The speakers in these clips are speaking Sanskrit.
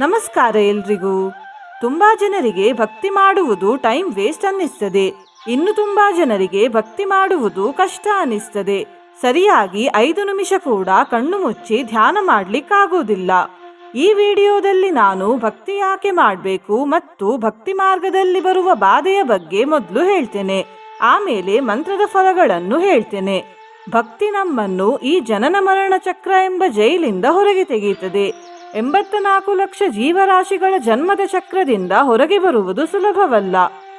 ನಮಸ್ಕಾರ ಎಲ್ರಿಗೂ. ತುಂಬಾ ಜನರಿಗೆ ಭಕ್ತಿ ಮಾಡುವುದು ಟೈಮ್ ವೇಸ್ಟ್ ಅನ್ನಿಸ್ತದೆ. ಇನ್ನು ತುಂಬಾ ಜನರಿಗೆ ಭಕ್ತಿ ಮಾಡುವುದು ಕಷ್ಟ ಅನ್ನಿಸ್ತದೆ. ಸರಿಯಾಗಿ ಐದು ನಿಮಿಷ ಕೂಡ ಕಣ್ಣು ಮುಚ್ಚಿ ಧ್ಯಾನ ಮಾಡ್ಲಿಕ್ಕಾಗೋದಿಲ್ಲ ಈ ವಿಡಿಯೋದಲ್ಲಿ ನಾನು ಭಕ್ತಿ ಯಾಕೆ ಮಾಡಬೇಕು ಮತ್ತು ಭಕ್ತಿ ಮಾರ್ಗದಲ್ಲಿ ಬರುವ ಬಾಧೆಯ ಬಗ್ಗೆ ಮೊದಲು ಹೇಳ್ತೇನೆ. ಆಮೇಲೆ ಮಂತ್ರದ ಫಲಗಳನ್ನು ಹೇಳ್ತೇನೆ. ಭಕ್ತಿ ನಮ್ಮನ್ನು ಈ ಜನನ ಮರಣ ಚಕ್ರ ಎಂಬ ಜೈಲಿಂದ ಹೊರಗೆ ತೆಗೆಯುತ್ತದೆ. ಎಂಬತ್ತ ನಾಲ್ಕು ಲಕ್ಷ ಜೀವರಾಶಿಗಳ ಜನ್ಮದ ಚಕ್ರದಿಂದ ಹೊರಗೆ ಬರುವುದು ಸುಲಭವಲ್ಲ.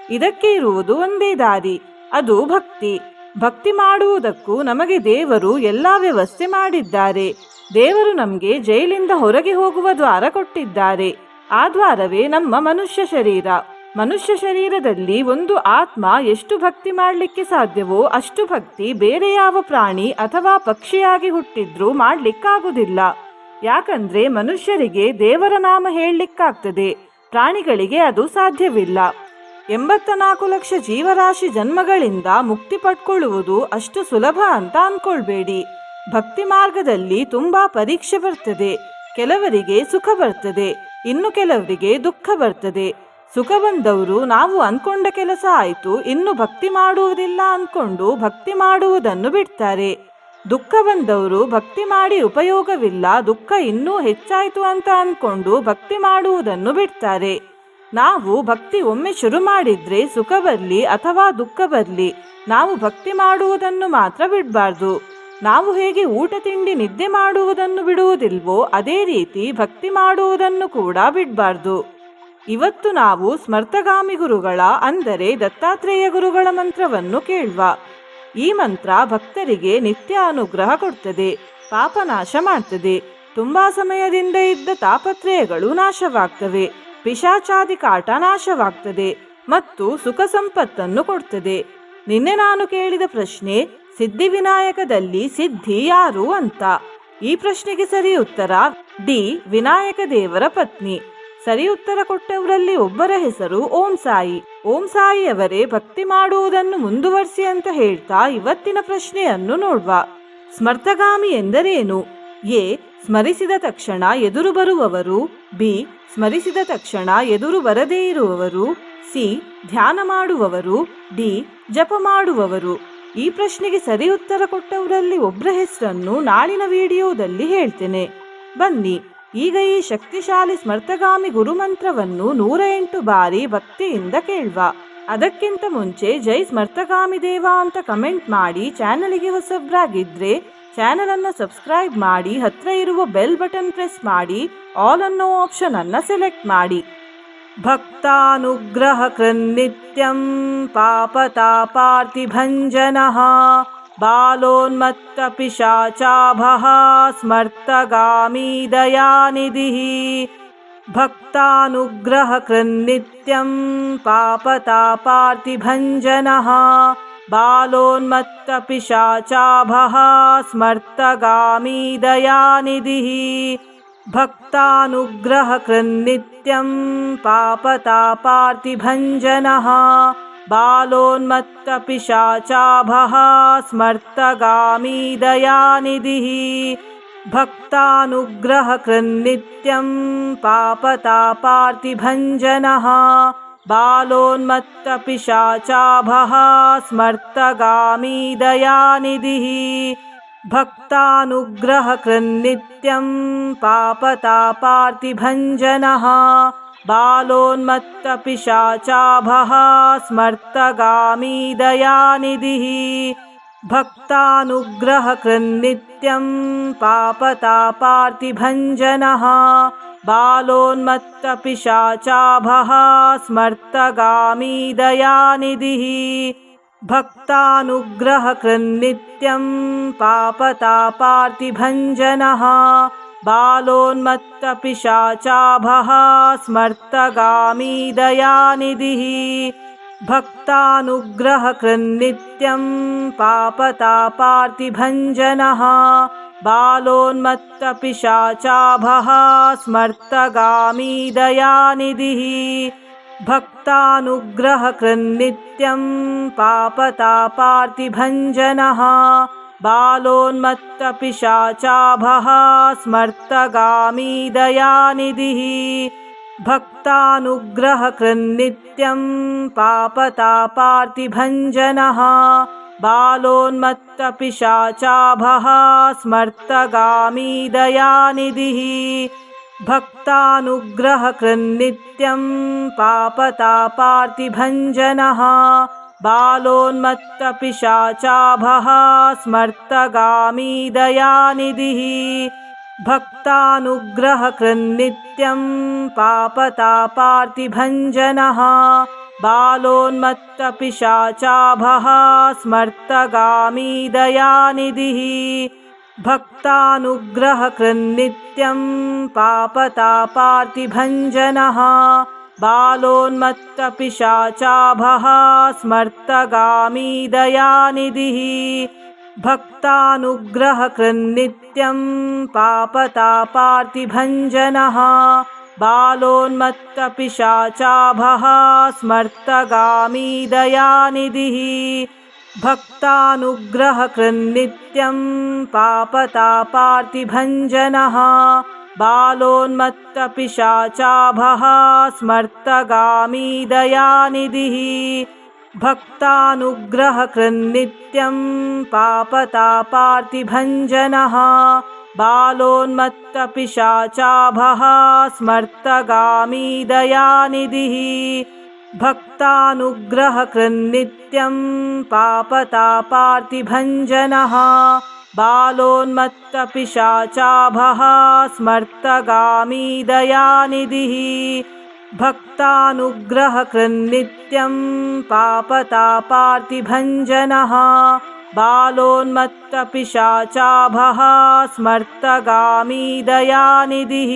ಇದಕ್ಕೆ ಇರುವುದು ಒಂದೇ ದಾರಿ, ಅದು ಭಕ್ತಿ. ಭಕ್ತಿ ಮಾಡುವುದಕ್ಕೂ ನಮಗೆ ದೇವರು ಎಲ್ಲಾ ವ್ಯವಸ್ಥೆ ಮಾಡಿದ್ದಾರೆ. ದೇವರು ನಮಗೆ ಜೈಲಿಂದ ಹೊರಗೆ ಹೋಗುವ ದ್ವಾರ ಕೊಟ್ಟಿದ್ದಾರೆ. ಆ ದ್ವಾರವೇ ನಮ್ಮ ಮನುಷ್ಯ ಶರೀರ. ಮನುಷ್ಯ ಶರೀರದಲ್ಲಿ ಒಂದು ಆತ್ಮ ಎಷ್ಟು ಭಕ್ತಿ ಮಾಡಲಿಕ್ಕೆ ಸಾಧ್ಯವೋ ಅಷ್ಟು ಭಕ್ತಿ ಬೇರೆ ಯಾವ ಪ್ರಾಣಿ ಅಥವಾ ಪಕ್ಷಿಯಾಗಿ ಹುಟ್ಟಿದ್ರೂ ಮಾಡ್ಲಿಕ್ಕಾಗುದಿಲ್ಲ ಯಾಕಂದ್ರೆ ಮನುಷ್ಯರಿಗೆ ದೇವರ ನಾಮ ಹೇಳಲಿಕ್ಕಾಗ್ತದೆ. ಪ್ರಾಣಿಗಳಿಗೆ ಅದು ಸಾಧ್ಯವಿಲ್ಲ. ಎಂಬತ್ತ ನಾಲ್ಕು ಲಕ್ಷ ಜೀವರಾಶಿ ಜನ್ಮಗಳಿಂದ ಮುಕ್ತಿ ಪಡ್ಕೊಳ್ಳುವುದು ಅಷ್ಟು ಸುಲಭ ಅಂತ ಅನ್ಕೊಳ್ಬೇಡಿ. ಭಕ್ತಿ ಮಾರ್ಗದಲ್ಲಿ ತುಂಬಾ ಪರೀಕ್ಷೆ ಬರ್ತದೆ. ಕೆಲವರಿಗೆ ಸುಖ ಬರ್ತದೆ. ಇನ್ನು ಕೆಲವರಿಗೆ ದುಃಖ ಬರ್ತದೆ. ಸುಖ ಬಂದವರು ನಾವು ಅನ್ಕೊಂಡ ಕೆಲಸ ಆಯಿತು, ಇನ್ನು ಭಕ್ತಿ ಮಾಡುವುದಿಲ್ಲ ಅನ್ಕೊಂಡು ಭಕ್ತಿ ಮಾಡುವುದನ್ನು ಬಿಡ್ತಾರೆ. ದುಃಖ ಬಂದವರು ಭಕ್ತಿ ಮಾಡಿ ಉಪಯೋಗವಿಲ್ಲ, ದುಃಖ ಇನ್ನೂ ಹೆಚ್ಚಾಯಿತು ಅಂತ ಅಂದ್ಕೊಂಡು ಭಕ್ತಿ ಮಾಡುವುದನ್ನು ಬಿಡ್ತಾರೆ. ನಾವು ಭಕ್ತಿ ಒಮ್ಮೆ ಶುರು ಮಾಡಿದ್ರೆ ಸುಖ ಬರಲಿ ಅಥವಾ ದುಃಖ ಬರಲಿ, ನಾವು ಭಕ್ತಿ ಮಾಡುವುದನ್ನು ಮಾತ್ರ ಬಿಡಬಾರ್ದು. ನಾವು ಹೇಗೆ ಊಟ ತಿಂಡಿ ನಿದ್ದೆ ಮಾಡುವುದನ್ನು ಬಿಡುವುದಿಲ್ವೋ, ಅದೇ ರೀತಿ ಭಕ್ತಿ ಮಾಡುವುದನ್ನು ಕೂಡ ಬಿಡಬಾರ್ದು. ಇವತ್ತು ನಾವು ಸ್ಮರ್ತಗಾಮಿ ಗುರುಗಳ, ಅಂದರೆ ದತ್ತಾತ್ರೇಯ ಗುರುಗಳ ಮಂತ್ರವನ್ನು ಕೇಳುವ. ಈ ಮಂತ್ರ ಭಕ್ತರಿಗೆ ನಿತ್ಯ ಅನುಗ್ರಹ ಕೊಡ್ತದೆ ಪಾಪ ನಾಶ ಮಾಡ್ತದೆ. ತುಂಬಾ ಸಮಯದಿಂದ ಇದ್ದ ತಾಪತ್ರಯಗಳು ನಾಶವಾಗ್ತವೆ, ಪಿಶಾಚಾದಿ ಕಾಟ ನಾಶವಾಗ್ತದೆ ಮತ್ತು ಸುಖ ಸಂಪತ್ತನ್ನು ಕೊಡ್ತದೆ. ನಿನ್ನೆ ನಾನು ಕೇಳಿದ ಪ್ರಶ್ನೆ, ಸಿದ್ಧಿವಿನಾಯಕದಲ್ಲಿ ಸಿದ್ಧಿ ಯಾರು ಅಂತ? ಈ ಪ್ರಶ್ನೆಗೆ ಸರಿ ಉತ್ತರ ಡಿ. ವಿನಾಯಕ ದೇವರ ಪತ್ನಿ. ಸರಿ ಉತ್ತರ ಕೊಟ್ಟವರಲ್ಲಿ ಒಬ್ಬರ ಹೆಸರು ಓಂ ಸಾಯಿ. ಓಂ ಸಾಯಿಯವರೇ ಭಕ್ತಿ ಮಾಡುವುದನ್ನು ಮುಂದುವರಿಸಿ ಅಂತ ಹೇಳ್ತಾ ಇವತ್ತಿನ ಪ್ರಶ್ನೆಯನ್ನು ನೋಡುವ. ಸ್ಮರ್ತಗಾಮಿ ಎಂದರೇನು? ಎ. ಸ್ಮರಿಸಿದ ತಕ್ಷಣ ಎದುರು ಬರುವವರು. ಬಿ. ಸ್ಮರಿಸಿದ ತಕ್ಷಣ ಎದುರು ಬರದೇ ಇರುವವರು. ಸಿ. ಧ್ಯಾನ ಮಾಡುವವರು. ಡಿ. ಜಪ ಮಾಡುವವರು. ಈ ಪ್ರಶ್ನೆಗೆ ಸರಿ ಉತ್ತರ ಕೊಟ್ಟವರಲ್ಲಿ ಒಬ್ಬರ ಹೆಸರನ್ನು ನಾಳಿನ ವಿಡಿಯೋದಲ್ಲಿ ಹೇಳ್ತೇನೆ. ಬನ್ನಿ. ಈಗ ಈ ಶಕ್ತಿಶಾಲಿ ಸ್ಮರ್ತಗಾಮಿ ಗುರುಮಂತ್ರವನ್ನು ನೂರ ಎಂಟು ಬಾರಿ ಭಕ್ತಿಯಿಂದ ಕೇಳುವ. ಅದಕ್ಕಿಂತ ಮುಂಚೆ ಜೈ ಸ್ಮರ್ತಗಾಮಿ ದೇವ ಅಂತ ಕಮೆಂಟ್ ಮಾಡಿ ಚಾನಲ್ಗೆ ಹೊಸಬ್ರಾಗಿದ್ರೆ ಚಾನಲ್ ಅನ್ನ ಸಬ್ಸ್ಕ್ರೈಬ್ ಮಾಡಿ ಹತ್ರ ಇರುವ ಬೆಲ್ ಬಟನ್ ಪ್ರೆಸ್ ಮಾಡಿ ಆಲ್ ಅನ್ನೋ ಆಪ್ಷನ್ ಅನ್ನ ಸೆಲೆಕ್ಟ್ ಮಾಡಿ. ಭಕ್ತಾನುಗ್ರಹ ಕೃನ್ನಿತ್ಯಂ ಪಾಪತಾಪಾರ್ತಿಭಂಜನಃ बालोन्मत्तपिशाचाभः स्मर्तगामी दयानिधिः भक्तानुग्रहकृन्नित्यं पापतापार्तिभञ्जनः बालोन्मत्तपिशाचाभः स्मर्तगामी दयानिधिः भक्तानुग्रहकृन्नित्यं पापतापार्तिभञ्जनः बालोन्मत्तपिशाचाभः स्मर्तगामी दयानिधिः भक्तानुग्रहकृन्नित्यं पापतापार्तिभञ्जनः बालोन्मत्तपिशाचाभः स्मर्तगामी दयानिधिः भक्तानुग्रहकृन्नित्यं पापतापार्तिभञ्जनः बालोन्मत्तपिशाचाभः स्मर्तगामी दयानिधिः भक्तानुग्रहकृन्नित्यं पापतापार्तिभञ्जनः बालोन्मत्तपिशाचाभः स्मर्तगामी दयानिधिः भक्तानुग्रहकृन्नित्यं पापतापार्तिभञ्जनः बालोन्मत्तपिशाचाभः स्मर्तगामी दयानिधिः भक्तानुग्रहकृन्नित्यं पापतापार्तिभञ्जनः बालोन्मत्तपिशाचाभः स्मर्तगामी दयानिधिः भक्तानुग्रहकृन्नित्यं पापतापार्तिभञ्जनः बालोन्मत्तपिशाचाभः स्मर्तगामी दयानिधिः भक्तानुग्रहकृन्नित्यं पापतापार्तिभञ्जनः बालोन्मत्तपिशाचाभः स्मर्तगामी दयानिधिः भक्तानुग्रहकृन्नित्यं पापतापार्तिभञ्जनः बालोन्मत्तपिशाचाभः स्मर्तगामी दयानिधिः भक्तानुग्रहकृन्नित्यं पापतापार्तिभञ्जनः बालोन्मत्तपिशाचाभः स्मर्तगामी दयानिधिः भक्तानुग्रहकृन्नित्यं पापतापार्तिभञ्जनः बालोन्मत्तपिशाचाभः स्मर्तगामी दयानिधिः भक्तानुग्रहकृन्नित्यं पापतापार्तिभञ्जनः बालोन्मत्तपिशाचाभः स्मर्तगामी दयानिधिः भक्तानुग्रहकृन्नित्यं पापतापार्तिभञ्जनः बालोन्मत्तपिशाचाभः स्मर्तगामी दयानिधिः भक्तानुग्रहकृन्नित्यं पापतापार्तिभञ्जनः बालोन्मत्तपिशाचाभः स्मर्तगामी दयानिधिः भक्तानुग्रहकृन्नित्यं पापतापार्तिभञ्जनः बालोन्मत्तपिशाचाभः स्मर्तगामी दयानिधिः भक्तानुग्रहकृन्नित्यं पापतापार्तिभञ्जनः बालोन्मत्तपिशाचाभः स्मर्तगामी दयानिधिः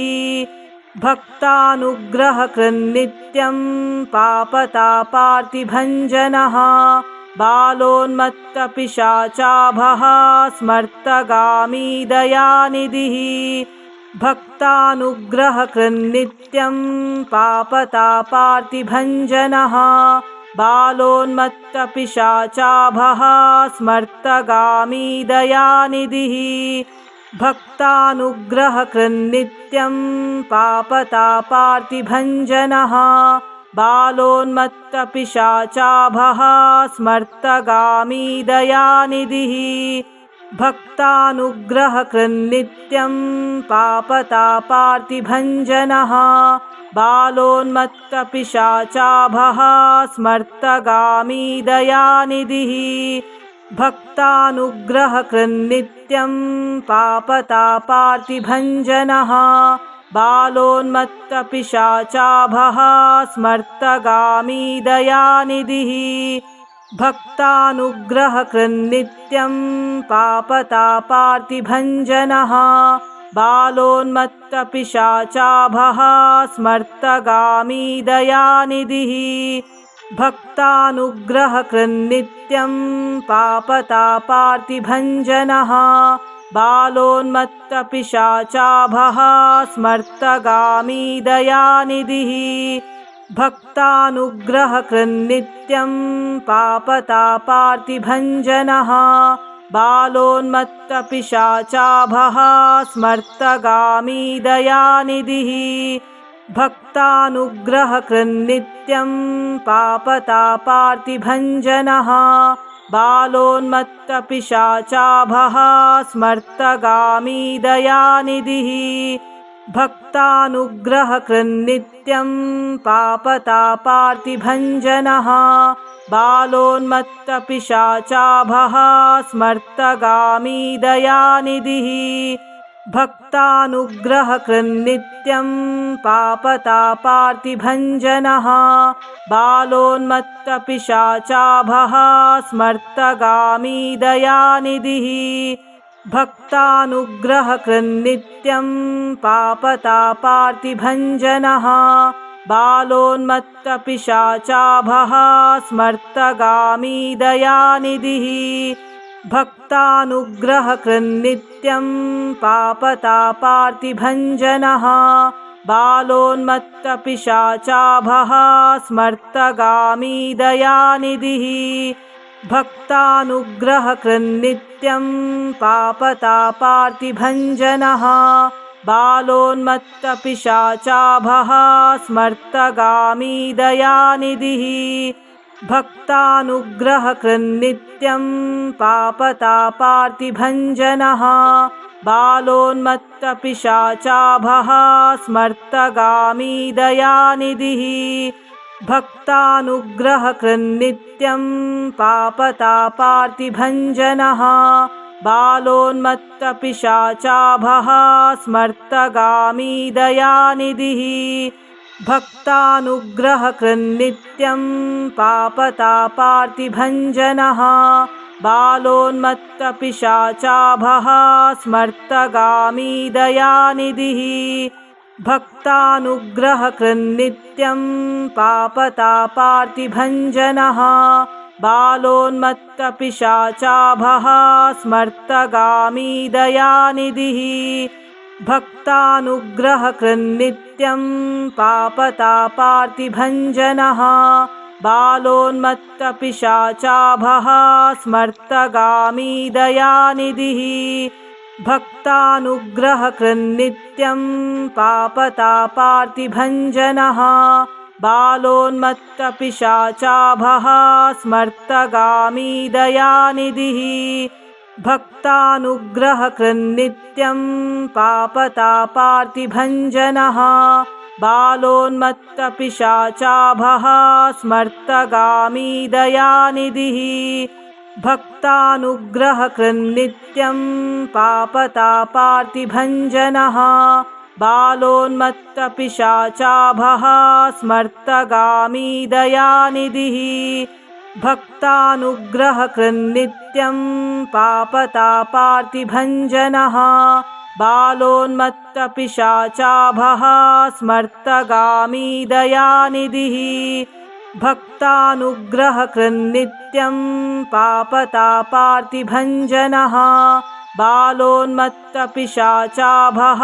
भक्तानुग्रहकृन्नित्यं पापतापार्तिभञ्जनः बालोन्मत्तपिशाचाभः स्मर्तगामी दयानिधिः भक्तानुग्रहकृन्नित्यं पापतापार्तिभञ्जनः बालोन्मत्तपिशाचाभः स्मर्तगामी दयानिधिः भक्तानुग्रहकृन्नित्यं पापतापार्तिभञ्जनः बालोन्मत्तपिशाचाभः स्मर्तगामी दयानिधिः भक्तानुग्रहकृन्नित्यं पापतापार्तिभञ्जनः बालोन्मत्तपिशाचाभः स्मर्तगामी दयानिधिः भक्तानुग्रहकृन्नित्यं पापतापार्तिभञ्जनः बालोन्मत्तपिशाचाभः स्मर्तगामी दयानिधिः भक्तानुग्रहकृन्नित्यं पापतापार्तिभञ्जनः बालोन्मत्तपिशाचाभः स्मर्तगामी दयानिधिः भक्तानुग्रहकृन्नित्यं पापतापार्तिभञ्जनः बालोन्मत्तपिशाचाभः स्मर्तगामी दयानिधिः भक्तानुग्रहकृन्नित्यं पापतापार्तिभञ्जनः बालोन्मत्तपिशाचाभः स्मर्तगामी दयानिधिः भक्तानुग्रहकृन्नित्यं पापतापार्तिभञ्जनः बालोन्मत्तपिशाचाभः स्मर्तगामी दयानिधिः भक्तानुग्रहकृन्नित्यं पापतापार्तिभञ्जनः बालोन्मत्तपिशाचाभः स्मर्तगामी दयानिधिः भक्तानुग्रहकृन्नित्यं पापतापार्तिभञ्जनः बालोन्मत्तपिशाचाभः स्मर्तगामी दयानिधिः भक्तानुग्रहकृन्नित्यं पापतापार्तिभञ्जनः बालोन्मत्तपिशाचाभः स्मर्तगामी दयानिधिः भक्तानुग्रहकृन्नित्यं पापतापार्तिभञ्जनः बालोन्मत्तपिशाचाभः स्मर्तगामी दयानिधिः भक्तानुग्रहकृन्नित्यं पापतापार्तिभञ्जनः बालोन्मत्तपिशाचाभः स्मर्तगामी दयानिधिः भक्तानुग्रहकृन्नित्यं पापतापार्तिभञ्जनः बालोन्मत्तपिशाचाभः स्मर्तगामी दयानिधिः भक्तानुग्रहकृन्नित्यं पापतापार्तिभञ्जनः बालोन्मत्तपिशाचाभः स्मर्तगामी दयानिधिः भक्तानुग्रहकृन्नित्यं पापतापार्तिभञ्जनः बालोन्मत्तपिशाचाभः स्मर्तगामी दयानिधिः भक्तानुग्रहकृन्नित्यं पापतापार्तिभञ्जनः बालोन्मत्तपिशाचाभः स्मर्तगामी दयानिधिः भक्तानुग्रहकृन्नित्यं पापतापार्तिभञ्जनः बालोन्मत्तपिशाचाभः स्मर्तगामी दयानिधिः भक्तानुग्रहकृन्नित्यं पापतापार्तिभञ्जनः बालोन्मत्तपिशाचाभः स्मर्तगामी दयानिधिः भक्तानुग्रहकृन्नित्यं पापतापार्तिभञ्जनः बालोन्मत्तपिशाचाभः स्मर्तगामी दयानिधिः भक्तानुग्रहकृन्नित्यं पापतापार्तिभञ्जनः बालोन्मत्तपिशाचाभः स्मर्तगामी दयानिधिः भक्तानुग्रहकृन्नित्यं पापतापार्तिभञ्जनः बालोन्मत्तपिशाचाभः स्मर्तगामी दयानिधिः भक्तानुग्रहकृन्नित्यं पापतापार्तिभञ्जनः बालोन्मत्तपिशाचाभः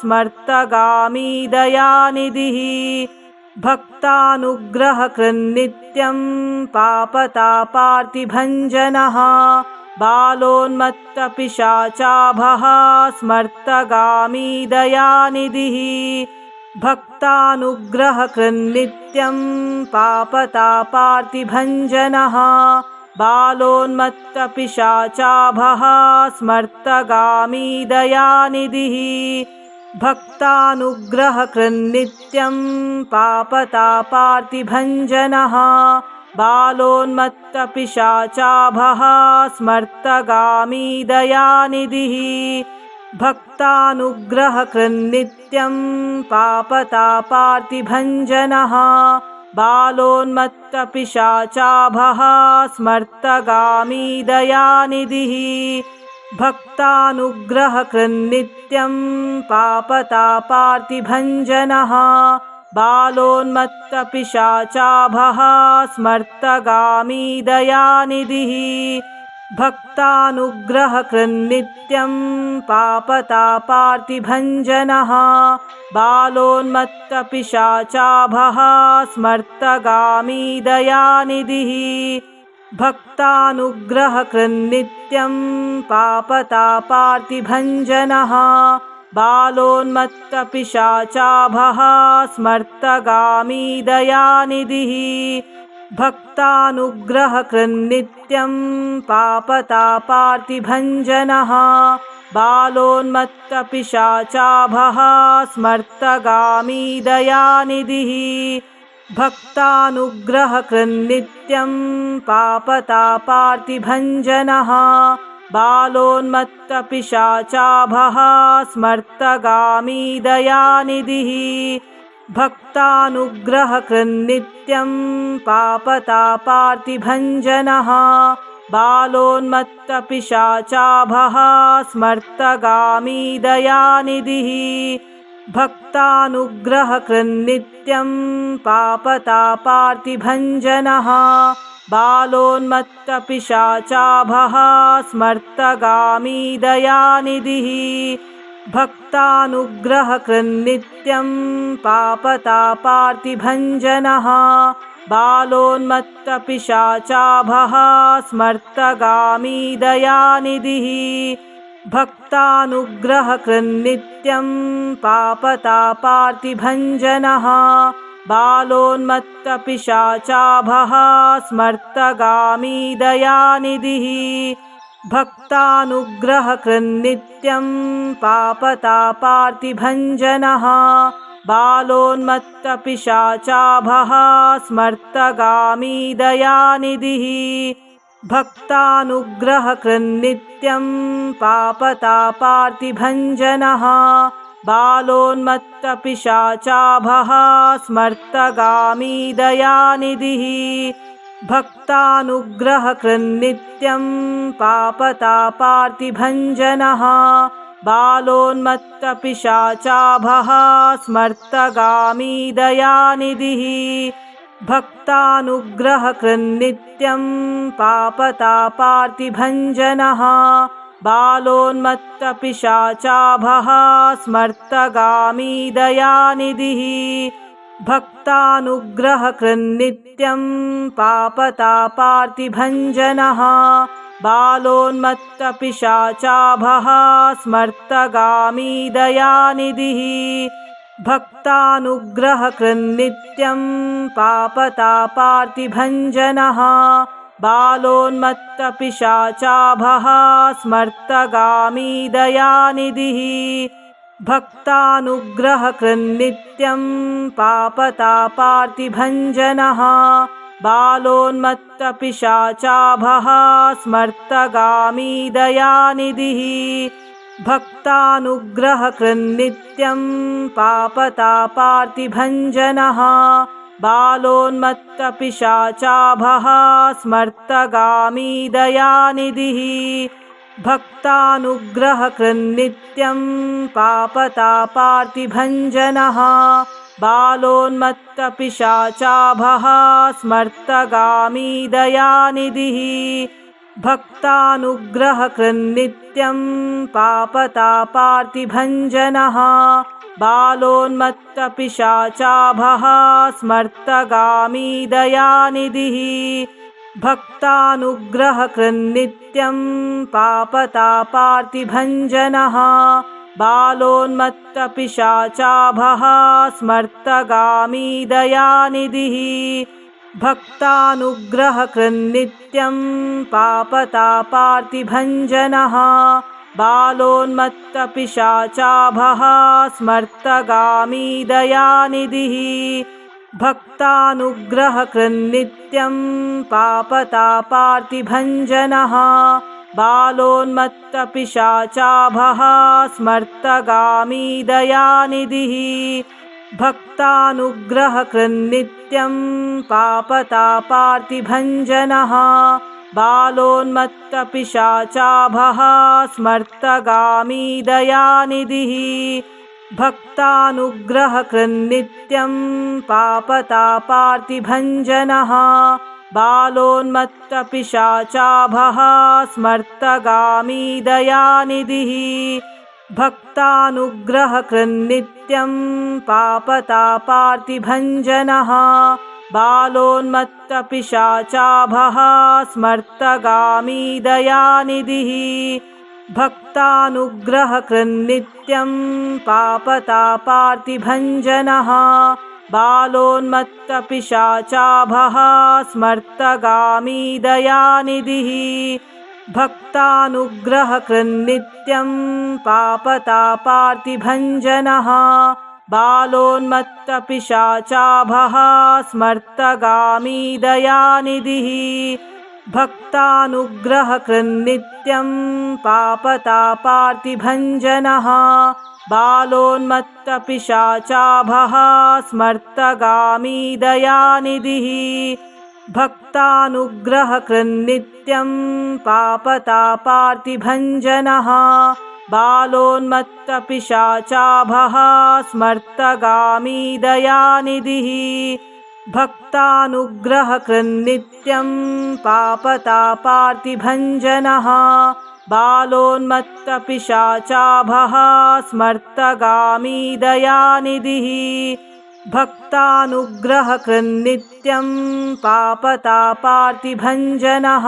स्मर्तगामी दयानिधिः भक्तानुग्रहकृन्नित्यं पापतापार्तिभञ्जनः बालोन्मत्तपिशाचाभः स्मर्तगामी दयानिधिः भक्तानुग्रहकृन्नित्यं पापतापार्तिभञ्जनः बालोन्मत्तपिशाचाभः स्मर्तगामी दयानिधिः भक्तानुग्रहकृन्नित्यं पापतापार्तिभञ्जनः बालोन्मत्तपिशाचाभः स्मर्तगामी दयानिधिः भक्तानुग्रहकृन्नित्यं पापतापार्तिभञ्जनः बालोन्मत्तपिशाचाभः स्मर्तगामी दयानिधिः भक्तानुग्रहकृन्नित्यं पापतापार्तिभञ्जनः बालोन्मत्तपिशाचाभः स्मर्तगामी दयानिधिः भक्तानुग्रहकृन्नित्यं पापतापार्तिभञ्जनः बालोन्मत्तपिशाचाभः स्मर्तगामी दयानिधिः भक्तानुग्रहकृन्नित्यं पापतापार्तिभञ्जनः बालोन्मत्तपिशाचाभः स्मर्तगामी दयानिधिः भक्तानुग्रहकृन्नित्यं पापतापार्तिभञ्जनः बालोन्मत्तपिशाचाभः स्मर्तगामी दयानिधिः भक्तानुग्रहकृन्नित्यं पापतापार्तिभञ्जनः बालोन्मत्तपिशाचाभः स्मर्तगामी दयानिधिः भक्तानुग्रहकृन्नित्यं पापतापार्तिभञ्जनः बालोन्मत्तपिशाचाभः स्मर्तगामी दयानिधिः भक्तानुग्रहकृन्नित्यं पापतापार्तिभञ्जनः बालोन्मत्तपिशाचाभः स्मर्तगामी दयानिधिः भक्तानुग्रहकृन्नित्यं पापतापार्तिभञ्जनः बालोन्मत्तपिशाचाभः स्मर्तगामी दयानिधिः भक्तानुग्रहकृन्नित्यं पापतापार्तिभञ्जनः बालोन्मत्तपिशाचाभः स्मर्तगामी दयानिधिः भक्तानुग्रहकृन्नित्यं पापतापार्तिभञ्जनः बालोन्मत्तपिशाचाभः स्मर्तगामी दयानिधिः भक्तानुग्रहकृन्नित्यं पापतापार्तिभञ्जनः बालोन्मत्तपिशाचाभः स्मर्तगामी दयानिधिः भक्तानुग्रहकृन्नित्यं पापतापार्तिभञ्जनः बालोन्मत्तपिशाचाभः स्मर्तगामी दयानिधिः भक्तानुग्रहकृन्नित्यं पापतापार्तिभञ्जनः बालोन्मत्तपिशाचाभः स्मर्तगामी दयानिधिः भक्तानुग्रहकृन्नित्यं पापतापार्तिभञ्जनः बालोन्मत्तपिशाचाभः स्मर्तगामी दयानिधिः भक्तानुग्रहकृन्नित्यं पापतापार्तिभञ्जनः बालोन्मत्तपिशाचाभः स्मर्तगामी दयानिधिः भक्तानुग्रहकृन्नित्यं पापतापार्तिभञ्जनः बालोन्मत्तपिशाचाभः स्मर्तगामी दयानिधिः भक्तानुग्रहकृन्नित्यं पापतापार्तिभञ्जनः बालोन्मत्तपिशाचाभः स्मर्तगामी दयानिधिः भक्तानुग्रहकृन्नित्यं पापतापार्तिभञ्जनः बालोन्मत्तपिशाचाभः स्मर्तगामी दयानिधिः भक्तानुग्रहकृन्नित्यं पापतापार्तिभञ्जनः बालोन्मत्तपिशाचाभः स्मर्तगामी दयानिधिः भक्तानुग्रहकृन्नित्यं पापतापार्तिभञ्जनः बालोन्मत्तपिशाचाभः स्मर्तगामी दयानिधिः भक्तानुग्रहकृन्नित्यं पापतापार्तिभञ्जनः बालोन्मत्तपिशाचाभः स्मर्तगामी दयानिधिः भक्तानुग्रहकृन्नित्यं पापतापार्तिभञ्जनः बालोन्मत्तपिशाचाभः स्मर्तगामी दयानिधिः भक्तानुग्रहकृन्नित्यं पापतापार्तिभञ्जनः बालोन्मत्तपिशाचाभः स्मर्तगामी दयानिधिः भक्तानुग्रहकृन्नित्यं पापतापार्तिभञ्जनः बालोन्मत्तपिशाचाभः स्मर्तगामी दयानिधिः भक्तानुग्रहकृन्नित्यं पापतापार्तिभञ्जनः बालोन्मत्तपिशाचाभः स्मर्तगामी दयानिधिः भक्तानुग्रहकृन्नित्यं पापतापार्तिभञ्जनः बालोन्मत्तपिशाचाभः स्मर्तगामी दयानिधिः भक्तानुग्रहकृन्नित्यं पापतापार्तिभञ्जनः बालोन्मत्तपिशाचाभः स्मर्तगामी दयानिधिः भक्तानुग्रहकृन्नित्यं पापतापार्तिभञ्जनः बालोन्मत्तपिशाचाभः स्मर्तगामी दयानिधिः भक्तानुग्रहकृन्नित्यं पापतापार्तिभञ्जनः बालोन्मत्तपिशाचाभः स्मर्तगामी दयानिधिः भक्तानुग्रहकृन्नित्यं पापतापार्तिभञ्जनः बालोन्मत्तपिशाचाभः स्मर्तगामी दयानिधिः भक्तानुग्रहकृन्नित्यं पापतापार्तिभञ्जनः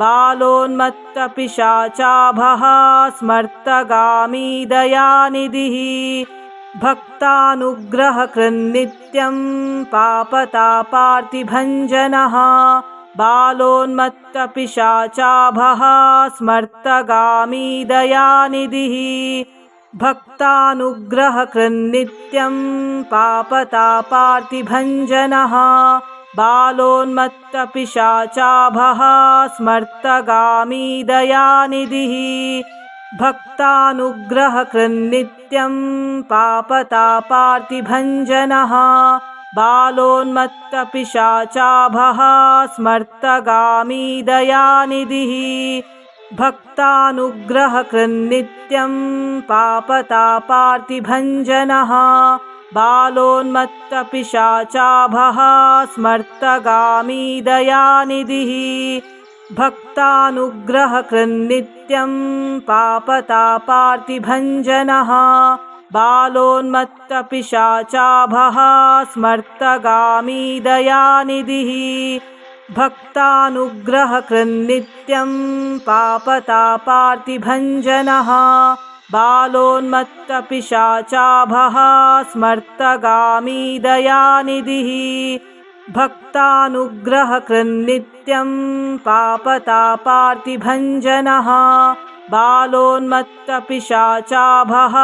बालोन्मत्तपिशाचाभः स्मर्तगामी दयानिधिः भक्तानुग्रहकृन्नित्यं पापतापार्तिभञ्जनः बालोन्मत्तपिशाचाभः स्मर्तगामी दयानिधिः भक्तानुग्रहकृन्नित्यं पापतापार्तिभञ्जनः बालोन्मत्तपिशाचाभः स्मर्तगामी दयानिधिः भक्तानुग्रहकृन्नित्यं पापतापार्तिभञ्जनः बालोन्मत्तपिशाचाभः स्मर्तगामी दयानिधिः भक्तानुग्रहकृन्नित्यं पापतापार्तिभञ्जनः बालोन्मत्तपिशाचाभः स्मर्तगामी दयानिधिः भक्तानुग्रहकृन्नित्यं पापतापार्तिभञ्जनः बालोन्मत्तपिशाचाभः स्मर्तगामी दयानिधिः भक्तानुग्रहकृन्नित्यं पापतापार्तिभञ्जनः बालोन्मत्तपिशाचाभः स्मर्तगामी दयानिधिः भक्तानुग्रहकृन्नित्यं पापतापार्तिभञ्जनः बालोन्मत्तपिशाचाभः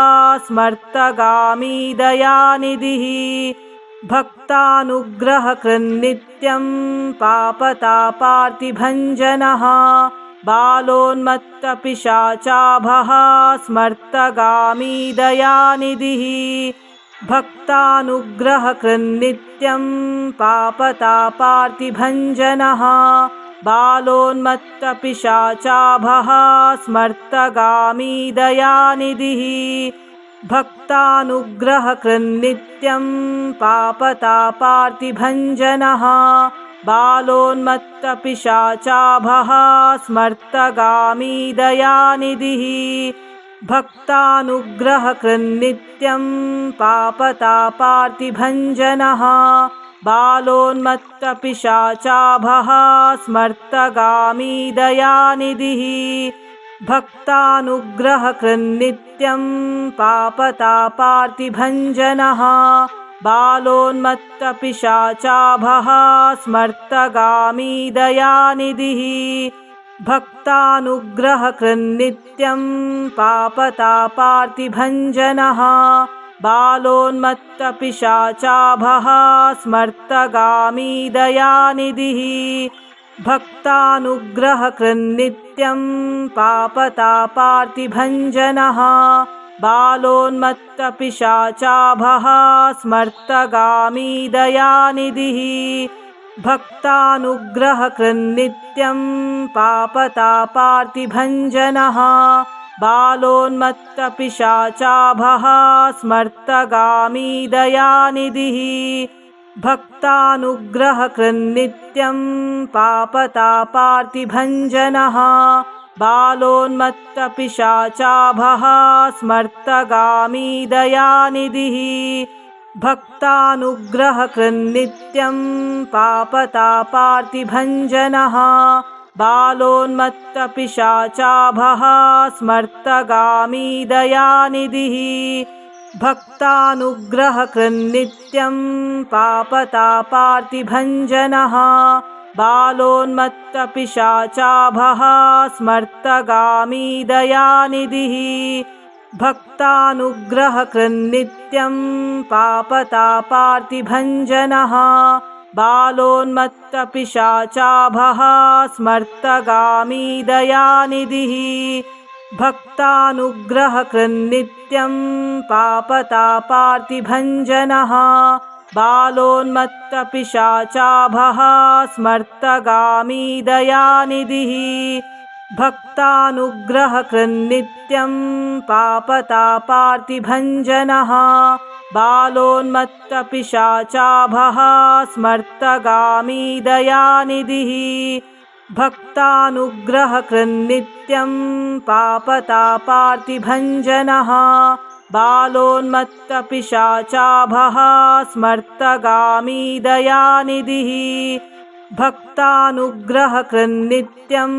स्मर्तगामी दयानिधिः भक्तानुग्रहकृन्नित्यं पापतापार्तिभञ्जनः बालोन्मत्तपिशाचाभः स्मर्तगामी दयानिधिः भक्तानुग्रहकृन्नित्यं पापतापार्तिभञ्जनः बालोन्मत्तपिशाचाभः स्मर्तगामी दयानिधिः भक्तानुग्रहकृन्नित्यं पापतापार्तिभञ्जनः बालोन्मत्तपिशाचाभः स्मर्तगामी दयानिधिः भक्तानुग्रहकृन्नित्यं पापतापार्तिभञ्जनः बालोन्मत्तपिशाचाभः स्मर्तगामी दयानिधिः भक्तानुग्रहकृन्नित्यं पापतापार्तिभञ्जनः बालोन्मत्तपिशाचाभः स्मर्तगामी दयानिधिः भक्तानुग्रहकृन्नित्यं पापतापार्तिभञ्जनः बालोन्मत्तपिशाचाभः स्मर्तगामी दयानिधिः भक्तानुग्रहकृन्नित्यं पापतापार्तिभञ्जनः बालोन्मत्तपिशाचाभः स्मर्तगामी दयानिधिः भक्तानुग्रहकृन्नित्यं पापतापार्तिभञ्जनः बालोन्मत्तपिशाचाभः स्मर्तगामी दयानिधिः भक्तानुग्रहकृन्नित्यं पापतापार्तिभञ्जनः बालोन्मत्तपिशाचाभः स्मर्तगामी दयानिधिः भक्तानुग्रहकृन्नित्यं पापतापार्तिभञ्जनः बालोन्मत्तपिशाचाभः स्मर्तगामी दयानिधिः भक्तानुग्रहकृन्नित्यं पापतापार्तिभञ्जनः बालोन्मत्तपिशाचाभः स्मर्तगामी दयानिधिः भक्तानुग्रहकृन्नित्यं पापतापार्तिभञ्जनः बालोन्मत्तपिशाचाभः स्मर्तगामी दयानिधिः भक्तानुग्रहकृन्नित्यं पापतापार्तिभञ्जनः बालोन्मत्तपिशाचाभः स्मर्तगामी दयानिधिः भक्तानुग्रहकृन्नित्यं पापतापार्तिभञ्जनः बालोन्मत्तपिशाचाभः स्मर्तगामी दयानिधिः भक्तानुग्रहकृन्नित्यं पापतापार्तिभञ्जनः बालोन्मत्तपिशाचाभः स्मर्तगामी दयानिधिः भक्तानुग्रहकृन्नित्यं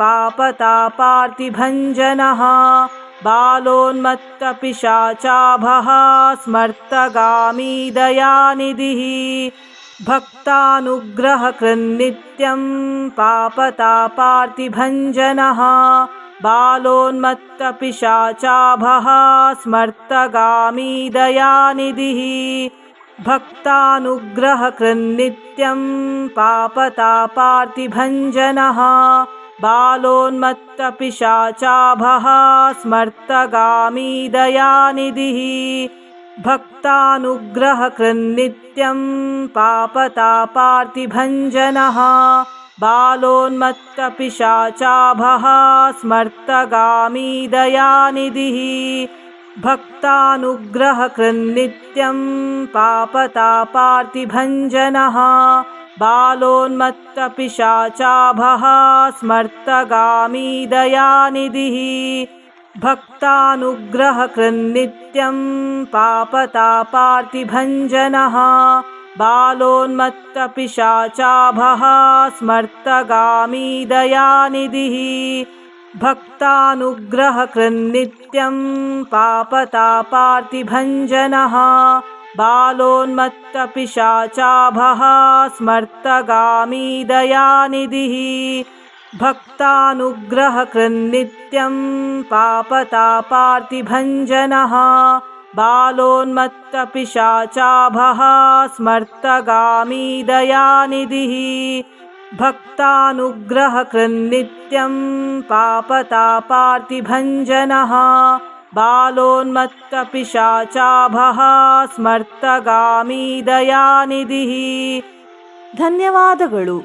पापतापार्तिभञ्जनः बालोन्मत्तपिशाचाभः स्मर्तगामी दयानिधिः भक्तानुग्रहकृन्नित्यं पापतापार्तिभञ्जनः बालोन्मत्तपिशाचाभः स्मर्तगामी दयानिधिः भक्तानुग्रहकृन्नित्यं पापतापार्तिभञ्जनः बालोन्मत्तपिशाचाभः स्मर्तगामी दयानिधिः भक्तानुग्रहकृन्नित्यं पापतापार्तिभञ्जनः बालोन्मत्तपिशाचाभः स्मर्तगामी दयानिधिः भक्तानुग्रहकृन्नित्यं पापतापार्तिभञ्जनः बालोन्मत्तपिशाचाभः स्मर्तगामी दयानिधिः भक्तानुग्रहकृन्नित्यं पापतापार्तिभञ्जनः बालोन्मत्तपिशाचाभः स्मर्तगामी दयानिधिः भक्तानुग्रहकृन्नित्यं पापतापार्तिभञ्जनः बालोन्मत्तपिशाचाभः स्मर्तगामी दयानिधिः भक्तानुग्रहकृन्नित्यं पापतापार्तिभञ्जनः बालोन्मत्तपिशाचाभः स्मर्तगामी दयानिधिः भक्तानुग्रहकृन्नित्यं पापतापार्तिभञ्जनः बालोन्मत्तपिशाचाभः स्मर्तगामी दयानिधिः ಧನ್ಯವಾದಗಳು